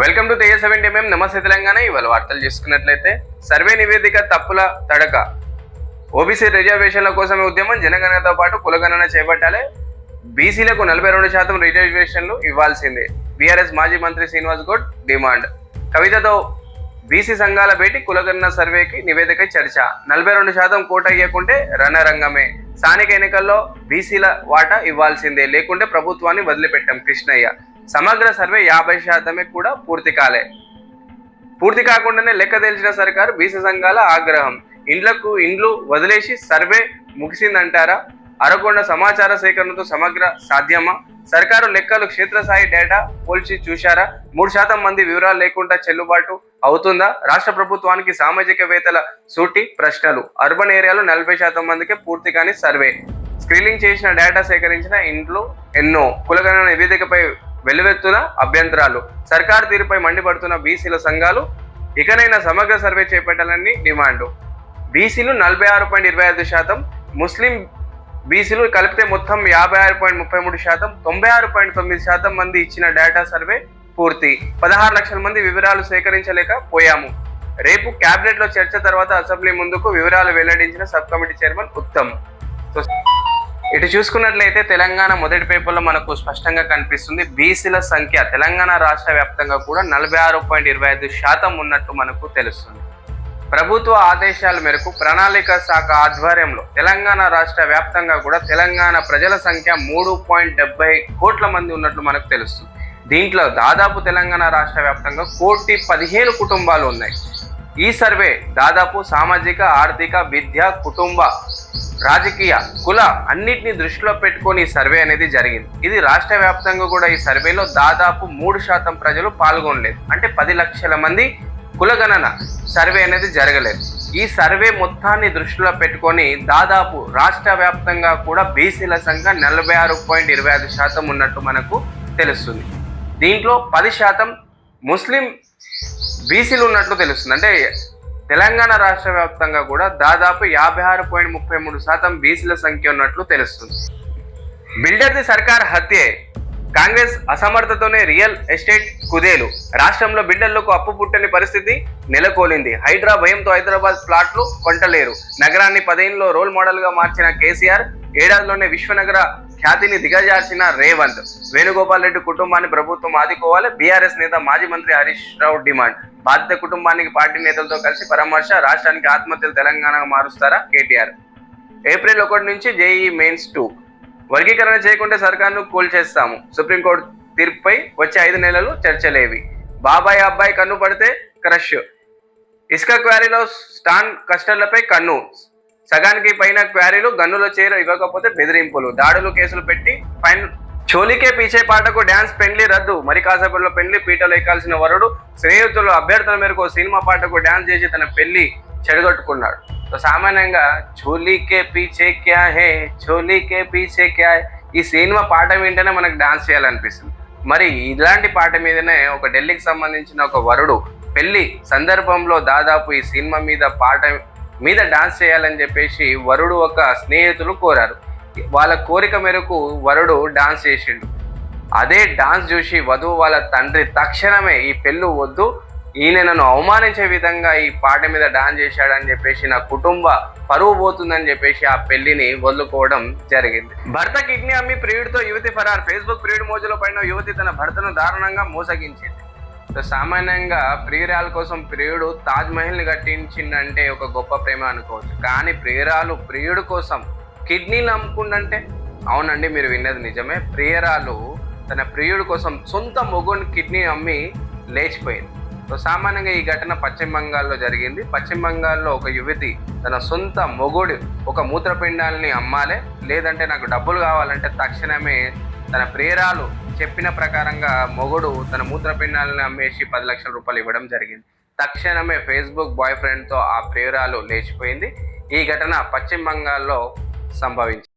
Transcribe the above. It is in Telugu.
Welcome to Teja seventy MM నమస్తే తెలంగాణ ఇవాళ వార్తలు చేసుకున్నట్లయితే సర్వే నివేదిక తప్పుల తడక. ఓబీసీ రిజర్వేషన్ల కోసమే ఉద్యమం జనగణనతో పాటు కులగణన చేపట్టాలి. బీసీలకు నలభై రెండు శాతం రిజర్వేషన్లు ఇవ్వాల్సిందే. బీఆర్ఎస్ మాజీ మంత్రి శ్రీనివాస్ గౌడ్ డిమాండ్. కవితతో బీసీ సంఘాల భేటీ కులగణన సర్వేకి నివేదిక చర్చ. నలభై రెండు శాతం కోట అయ్యకుంటే రణరంగమే. స్థానిక ఎన్నికల్లో బీసీల వాటా ఇవ్వాల్సిందే. లేకుంటే ప్రభుత్వాన్ని వదిలిపెట్టాం కృష్ణయ్య. సమగ్ర సర్వే యాభై శాతమే కూడా పూర్తి కాలే. పూర్తి కాకుండానే లెక్క తెలిసిన సర్కారు బీసీ సంఘాల ఆగ్రహం. ఇండ్లకు ఇండ్లు వదిలేసి సర్వే ముగిసిందంటారా? అరకొండ సమాచార సేకరణతో సమగ్ర సాధ్యమా? సర్కారు లెక్కలు క్షేత్రస్థాయి డేటా పోల్చి చూశారా? మూడు శాతం మంది వివరాలు లేకుండా చెల్లుబాటు అవుతుందా? రాష్ట్ర ప్రభుత్వానికి సామాజికవేత్తల సూటి ప్రశ్నలు. అర్బన్ ఏరియాలో నలభై శాతం మందికి పూర్తి కాని సర్వే. స్క్రీనింగ్ చేసిన డేటా సేకరించిన ఇండ్లు ఎన్నో. కులగణన నివేదికపై వెలువెత్తున అభ్యంతరాలు. సర్కారు తీరుపై మండిపడుతున్న బీసీల సంఘాలు ఇకనైనా సమగ్ర సర్వే చేపట్టాలని డిమాండు. బీసీలు నలభై ఆరు పాయింట్ ఇరవై ఐదు శాతం ముస్లిం బీసీలు కలిపితే మొత్తం యాభై ఆరు పాయింట్ ముప్పై మూడు శాతం తొంభై ఆరు పాయింట్ తొమ్మిది శాతం మంది ఇచ్చిన డేటా సర్వే పూర్తి. పదహారు లక్షల మంది వివరాలు సేకరించలేకపోయాము రేపు క్యాబినెట్లో చర్చ తర్వాత అసెంబ్లీ ముందుకు వివరాలు వెల్లడించిన సబ్ కమిటీ చైర్మన్ ఉత్తమ్. ఇటు చూసుకున్నట్లయితే తెలంగాణ మొదటి పేపర్లో మనకు స్పష్టంగా కనిపిస్తుంది. బీసీల సంఖ్య తెలంగాణ రాష్ట్ర వ్యాప్తంగా కూడా నలభై ఆరు పాయింట్ ఇరవై ఐదు శాతం ఉన్నట్టు మనకు తెలుస్తుంది. ప్రభుత్వ ఆదేశాల మేరకు ప్రణాళిక శాఖ ఆధ్వర్యంలో తెలంగాణ రాష్ట్ర వ్యాప్తంగా కూడా తెలంగాణ ప్రజల సంఖ్య మూడు పాయింట్ డెబ్బై కోట్ల మంది ఉన్నట్లు మనకు తెలుస్తుంది. దీంట్లో దాదాపు తెలంగాణ రాష్ట్ర వ్యాప్తంగా కోటి పదిహేను కుటుంబాలు ఉన్నాయి. ఈ సర్వే దాదాపు సామాజిక ఆర్థిక విద్య కుటుంబ రాజకీయ కుల అన్నిటిని దృష్టిలో పెట్టుకొని ఈ సర్వే అనేది జరిగింది. ఇది రాష్ట్ర వ్యాప్తంగా కూడా ఈ సర్వేలో దాదాపు మూడు శాతం ప్రజలు పాల్గొనలేదు. అంటే పది లక్షల మంది కులగణన సర్వే అనేది జరగలేదు. ఈ సర్వే మొత్తాన్ని దృష్టిలో పెట్టుకొని దాదాపు రాష్ట్ర వ్యాప్తంగా కూడా బీసీల సంఖ్య నలభై ఆరు పాయింట్ ఇరవై ఐదు శాతం ఉన్నట్టు మనకు తెలుస్తుంది. దీంట్లో పది శాతం ముస్లిం బీసీలు ఉన్నట్లు తెలుస్తుంది. అంటే తెలంగాణ రాష్ట్ర వ్యాప్తంగా కూడా దాదాపు యాభై ఆరు పాయింట్ ముప్పై మూడు శాతం బీసీల సంఖ్య ఉన్నట్లు తెలుస్తుంది. బిల్డర్ది సర్కార్ హత్యే. కాంగ్రెస్ అసమర్థతోనే రియల్ ఎస్టేట్ కుదేలు. రాష్ట్రంలో బిల్డర్లకు అప్పు పుట్టని పరిస్థితి నెలకొలింది. హైడ్రా భయంతో హైదరాబాద్ ప్లాట్లు కొంటలేరు. నగరాన్ని పదేళ్ళలో రోల్ మోడల్గా మార్చిన కేసీఆర్ ఏడాదిలోనే విశ్వనగర ఖ్యాతిని దిగజార్చిన రేవంత్. వేణుగోపాల్ రెడ్డి కుటుంబాన్ని ప్రభుత్వం ఆదుకోవాలి బీఆర్ఎస్ నేత మాజీ మంత్రి హరీష్ రావు డిమాండ్. బాధిత కుటుంబానికి పార్టీ నేతలతో కలిసి పరామర్శ రాష్ట్రానికి ఆత్మహత్యలు తెలంగాణగా మారుస్తారా కేటీఆర్? ఏప్రిల్ ఒకటి నుంచి జేఈ మెయిన్స్ టూ. వర్గీకరణ చేయకుంటే సర్కార్ను కూల్చేస్తాము. సుప్రీంకోర్టు తీర్పుపై వచ్చే ఐదు నెలలు చర్చలేవి. బాబాయ్ అబ్బాయి కన్ను పడితే క్రష్. ఇసుక క్వారీలో స్టాన్ కస్టర్లపై కన్ను. సగానికి పైన క్వారీలు గన్నులో చేరు ఇవ్వకపోతే బెదిరింపులు. దాడులు కేసులు పెట్టి ఫైన్ చోలికే పీచే పాటకు డ్యాన్స్ పెండ్లి రద్దు. మరి కాసేపట్లో పెండ్లి పీటలు ఎక్కాల్సిన వరుడు స్నేహితులు అభ్యర్థుల మేరకు సినిమా పాటకు డ్యాన్స్ చేసి తన పెళ్ళి చెడగొట్టుకున్నాడు. సో సామాన్యంగా చోలీకే పీచే క్యా హే చోలీకే పీచే క్యా ఈ సినిమా పాట వింటేనే మనకు డాన్స్ చేయాలనిపిస్తుంది. మరి ఇలాంటి పాట మీదనే ఒక ఢిల్లీకి సంబంధించిన ఒక వరుడు పెళ్ళి సందర్భంలో దాదాపు ఈ సినిమా మీద పాట మీద డాన్స్ చేయాలని చెప్పేసి వరుడు ఒక స్నేహితులు కోరారు. వాళ్ళ కోరిక మేరకు వరుడు డాన్స్ చేసిండు. అదే డాన్స్ చూసి వధువు వాళ్ళ తండ్రి తక్షణమే ఈ పెళ్ళు వద్దు ఈయన నన్ను అవమానించే విధంగా ఈ పాట మీద డాన్స్ చేశాడని చెప్పేసి నా కుటుంబ పరువు పోతుందని చెప్పేసి ఆ పెళ్ళిని వదులుకోవడం జరిగింది. భర్త కిడ్నీ అమ్మి ప్రియుడితో యువతి ఫరార్. ఫేస్బుక్ ప్రియుడి మోజులో పడిన యువతి తన భర్తను దారుణంగా మోసగించింది. సో సామాన్యంగా ప్రియురాల కోసం ప్రియుడు తాజ్ మహల్ని కట్టించిందంటే ఒక గొప్ప ప్రేమ అనుకోవచ్చు. కానీ ప్రియురాలు ప్రియుడు కోసం కిడ్నీలు అమ్ముకుండంటే అవునండి మీరు విన్నది నిజమే. ప్రియురాలు తన ప్రియుడు కోసం సొంత మొగుని కిడ్నీ అమ్మి లేచిపోయింది. సో సామాన్యంగా ఈ ఘటన పశ్చిమ బంగాల్లో జరిగింది. పశ్చిమ బంగాల్లో ఒక యువతి తన సొంత మొగుడు ఒక మూత్రపిండాలని అమ్మాలి. లేదంటే నాకు డబ్బులు కావాలంటే తక్షణమే తన ప్రియురాలు చెప్పిన ప్రకారంగా మొగుడు తన మూత్రపిండాలను అమ్మేసి పది లక్షల రూపాయలు ఇవ్వడం జరిగింది. తక్షణమే ఫేస్బుక్ బాయ్ ఫ్రెండ్తో ఆ ప్రియురాలు లేచిపోయింది. ఈ ఘటన పశ్చిమ బంగాల్లో సంభవించింది